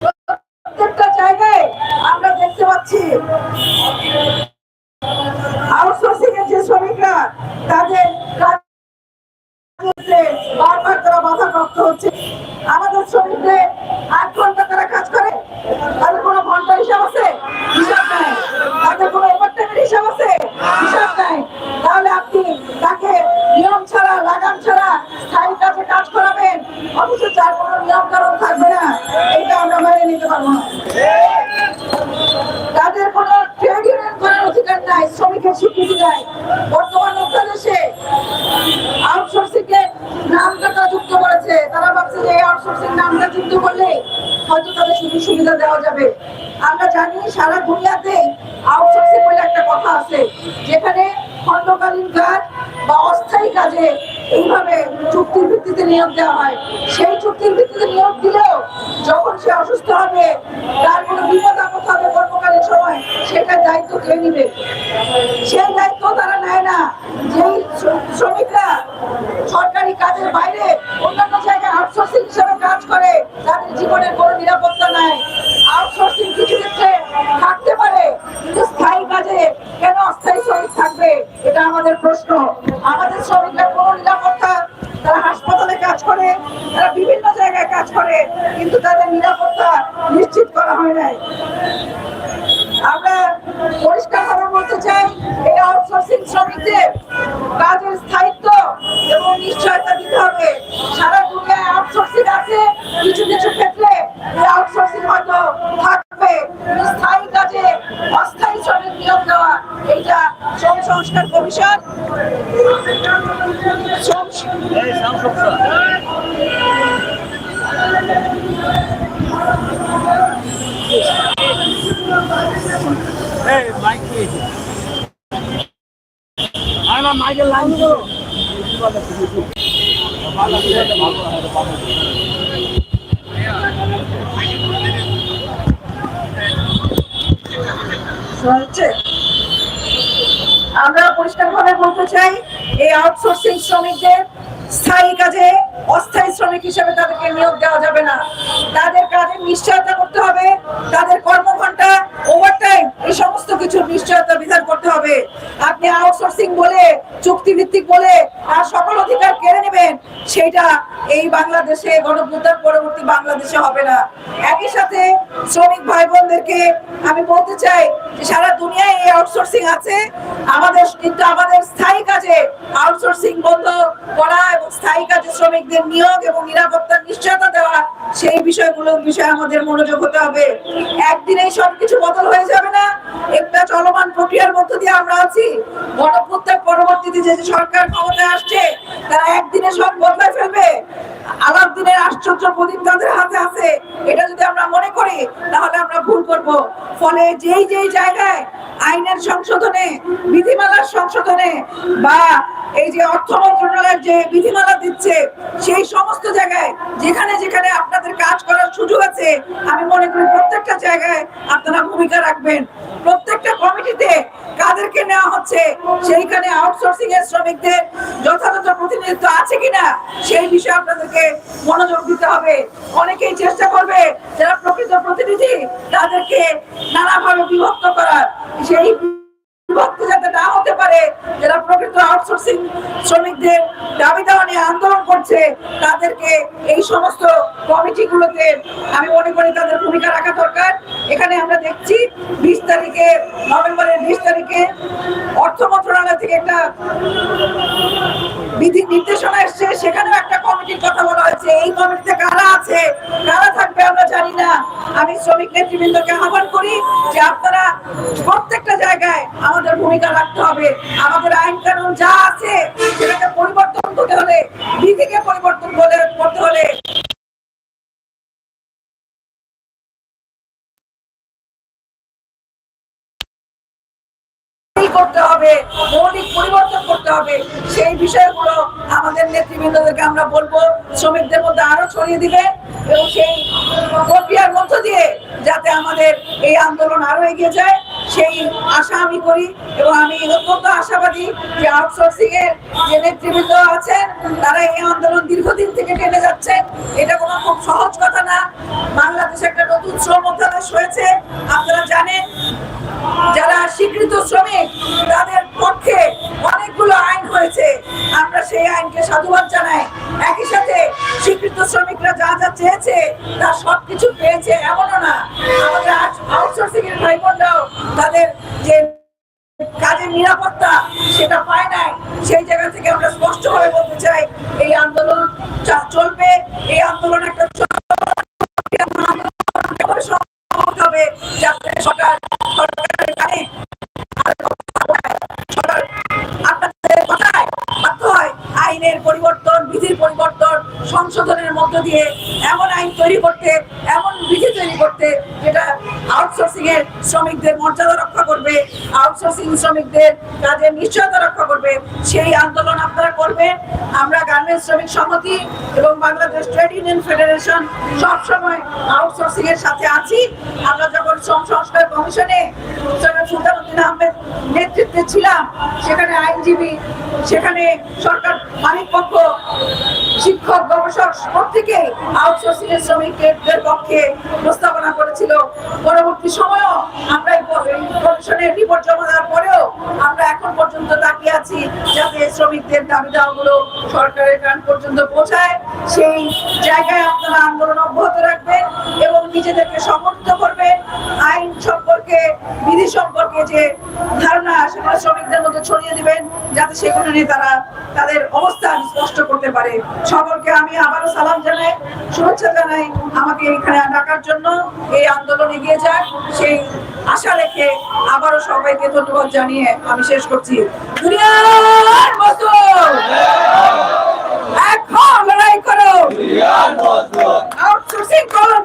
প্রত্যেকটা জায়গায় আমরা দেখতে পাচ্ছি আউটসোর্সিং এর যে শ্রমিকরা, তাদের বারবার তারা বাধাপ্রাপ্ত হচ্ছে। আমাদের শ্রমিকদের আট ঘণ্টা তারা কাজ করে, তাদের কোনো ঘণ্টা হিসাব আছে? হিসাব নাই। তাদের কোনো ওভারটাইমের হিসাব আছে? হিসাব নাই। তাহলে আপনি তাকে তাদের কোনো ট্রেড ইউনিয়ন করার অধিকার নাই, শ্রমিকের স্বীকৃতি নাই। বর্তমান অধ্যাদেশে আউটসোর্সিং এর নামটা তারা যুক্ত করেছে। তারা ভাবছে যে এই আউটসোর্সিং নামটা যুক্ত করলে হয়তো তাদের সুযোগ সুবিধা দেওয়া যাবে। আমরা জানি সারা দুনিয়াতে আউটসোর্সিং বলে একটা কথা আছে, যেখানে খণ্ডকালীন কাজ বা অস্থায়ী কাজে এইভাবে চুক্তির ভিত্তিতে নিয়োগ দেওয়া হয়। সেই চুক্তির ভিত্তিতে নিয়োগ দিলেও যখন সে অসুস্থ হবে, তার কোনো বিপদ আপদ হবে কর্মকালীন সময় সেটা দায়িত্ব কে নিবে? সেই দায়িত্ব তারা নেয় না যেই শ্র- শ্রমিকরা সরকারি কাজের বাইরে অন্যান্য জায়গায় আউটসোর্সিং হিসেবে কাজ করে তাদের জীবনের কোনো নিরাপত্তা নাই আউটসোর্সিং কিছু ক্ষেত্রে থাকতে পারে কিন্তু স্থায়ী কাজে কেন অস্থায়ী শ্রমিক থাকবে এটা আমাদের প্রশ্ন আমাদের শ্রমিকরা কোনো নিরাপত্তা তারা হাসপাতালে কাজ করে তারা বিভিন্ন জায়গায় কাজ করে কিন্তু তাদের নিরাপত্তা নিশ্চিত করা হয় নাই। আমরা পরিষ্কার ভাবে বলতে চাই, এই আউটসোর্সিং শ্রমিকদের কাজের স্থায়িত্ব এবং নিশ্চয়তা দিতে হবে। সারা দুনিয়ায় আউটসোর্সিং আছে, কিছু কিছু ক্ষেত্রে আউটসোর্সিং হয়তো থাকবে। স্থায়ী কাজে অস্থায়ী শ্রমিক নিয়োগ দেওয়া, এইটা শ্রম সংস্কার কমিশন। শ্রম এই মাইক কি মাইকের লাইন ভাবে বলতে চাই এই আউটসোর্সিং শ্রমিকদের স্থায়ী কাজে অস্থায়ী শ্রমিক হিসেবে তাদেরকে নিয়োগ দেওয়া যাবে না। তাদের কাজের নিশ্চয়তা করতে হবে, তাদের কর্মঘন্টা ওভারটাইম এই সমস্ত কিছুর নিশ্চয়তা বিধান করতে হবে। আপনি আউটসোর্সিং বলে চুক্তি ভিত্তিক বলে, আর সকল অধিকার কেড়ে নেবেন, সেটা এই বাংলাদেশে গণপ্রদান পরবর্তী বাংলাদেশে হবে না। একই সাথে শ্রমিক ভাই বোনদেরকে আমি বলতে চাই যে সারা দুনিয়ায় এই আউটসোর্সিং আছে। আমাদের কিন্তু আমাদের স্থায়ী কাজে আউটসোর্সিং বন্ধ করা এবং স্থায়ী কাজে শ্রমিকদের নিয়োগ এবং নিরাপত্তার নিশ্চয়তা দেওয়া, সেই বিষয়গুলোর বিষয়ে আমাদের মনোযোগ হতে হবে। একদিনেই সবকিছু বদল হয়ে যাবে না। একটা চলমান প্রক্রিয়ার মধ্য দিয়ে আমরা আছি। গণপ্রত্যার পরবর্তীতে যে সরকার ক্ষমতায় আসছে, তারা একদিনে সব বদলায় ফেলবে। আলাদিনের আশ্চর্য প্রদীপ তাদের হাতে আছে। এটা যদি আমরা মনে করি, তাহলে আমরা ভুল করব। ফলে যেই যেই জায়গায় আইনের সংশোধনে, বিধিমালার সংশোধনে বা এই যে অর্থ মন্ত্রণালয়ের যে বিধিমালা দিচ্ছে সেই সমস্ত জায়গায় যেখানে যেখানে আপনাদের কাজ করার সুযোগ আছে, আমি মনে করি প্রত্যেকটা জায়গায় আপনারা ভূমিকা রাখবেন। প্রত্যেকটা কমিটিতে কাদেরকে নেওয়া হচ্ছে, সেইখানে আউটসোর্সিং এর শ্রমিকদের যথাযথ প্রতিনিধিত্ব আছে কিনা, সেই বিষয়ে আপনাদেরকে মনোযোগ দিতে হবে। অনেকেই চেষ্টা করবে যারা প্রকৃত প্রতিনিধি, তাদেরকে নানাভাবে বিভক্ত করার। সেই না হতে পারে, যারা প্রকৃত আউটসোর্সিং শ্রমিকদের দাবি দেওয়া আন্দোলন করছে, তাদেরকে এই সমস্ত কমিটিগুলোতে আমি মনে করি তাদের ভূমিকা রাখা দরকার। এখানে আমরা দেখছি বিশ তারিখে, নভেম্বরের বিশ তারিখে অর্থ মন্ত্রণালয় থেকে একটা বিধি নির্দেশনা এসছে, সেখানেও একটা কমিটির কথা বলা হয়েছে। এই কমিটিতে কারা আমি শ্রমিক নেতৃবৃন্দকে আহ্বান করি যে আপনারা প্রত্যেকটা জায়গায় আমাদের ভূমিকা রাখতে হবে। আমাদের আইন কানুন যা আছে সেটাকে পরিবর্তন করতে হলে বিধিকে পরিবর্তন করে করতে হলে করতে হবে, মৌলিক পরিবর্তন করতে হবে, সেই বিষয়গুলো আমাদের নেতৃবৃন্দদেরকে আমরা বলব। শ্রমিকদের মধ্যে আরও ছড়িয়ে দিবে। এবং সেই প্রক্রিয়ার মধ্য দিয়ে যাতে আমাদের এই আন্দোলন আরও এগিয়ে যায়, সেই আশা আমি করি এবং আমি অত্যন্ত আশাবাদী যে আউটসোর্সিং এর যে নেতৃবৃন্দ আছেন, তারা এই আন্দোলন দীর্ঘদিন থেকে টেনে যাচ্ছেন। এটা কোনো খুব সহজ কথা না। বাংলাদেশে একটা নতুন শ্রম অধ্যাদেশ হয়েছে। আপনারা জানেন, যারা স্বীকৃত শ্রমিক, তাদের পক্ষে অনেকগুলো আইন হয়েছে। আমরা সেই আইনকে সাধুবাদ জানাই। শ্রমিকরা যা যা চেয়েছে তার সবকিছু পেয়েছে এমনও না। আমাদের আউটসোর্সিং এর ভাই বোনরাও তাদের যে কাজের নিরাপত্তা সেটা পায় নাই, সেই জায়গা থেকে আমরা স্পষ্ট স্পষ্টভাবে বলতে চাই, এই আন্দোলন চলবে। এই আন্দোলন একটা সংশোধনের মধ্য দিয়ে এমন আইন তৈরি করতে, এমন বিধি তৈরি করতে যেটা আউটসোর্সিং এর শ্রমিকদের মর্যাদা রক্ষা করবে আউটসোর্সিং শ্রমিকদের কাজের নিশ্চয়তা রক্ষা করবে, সেই আন্দোলন আপনারা করবেন। আমরা গার্মেন্টস শ্রমিক সমিতি এবং বাংলাদেশ ট্রেড ইউনিয়ন ফেডারেশন সবসময় আউটসোর্সিং এর সাথে আছি। আমরা যখন শ্রম সংস্কার কমিশনে সুলতানুদ্দিন আহমেদ নেতৃত্বে ছিলাম, সেখানে আইনজীবী, সেখানে সরকার মালিক পক্ষ শিক্ষক গবেষক প্রত্যেকে আউটসোর্সিং এর শ্রমিকদের পক্ষে প্রস্তাবনা করেছিল। পরবর্তী সময়ও আমরা কমিশনের রিপোর্ট জমা দেওয়ার পরেও আমরা এখন পর্যন্ত তাকিয়ে আছি যাতে শ্রমিকদের দাবি দাওয়াগুলো সরকারের কান পর্যন্ত পৌঁছায়। সেই জায়গায় আপনারা আন্দোলন অব্যাহত রাখবেন এবং নিজেদেরকে সমর্থিত করবেন। আইন সম্পর্কে, বিধি সম্পর্কে যে ধারণা, সেগুলো শ্রমিকদের মধ্যে ছড়িয়ে দিবেন, যাতে সেগুলো নিয়ে তারা আমি আবারও সালাম জানাই শুভেচ্ছা জানাই। আমাকে এখানে ডাকার জন্য এই আন্দোলন এগিয়ে যাক। সেই আশা রেখে আবারও সবাইকে ধন্যবাদ জানিয়ে আমি শেষ করছি। এখন লড়াই করো। আউটসোর্সিং করার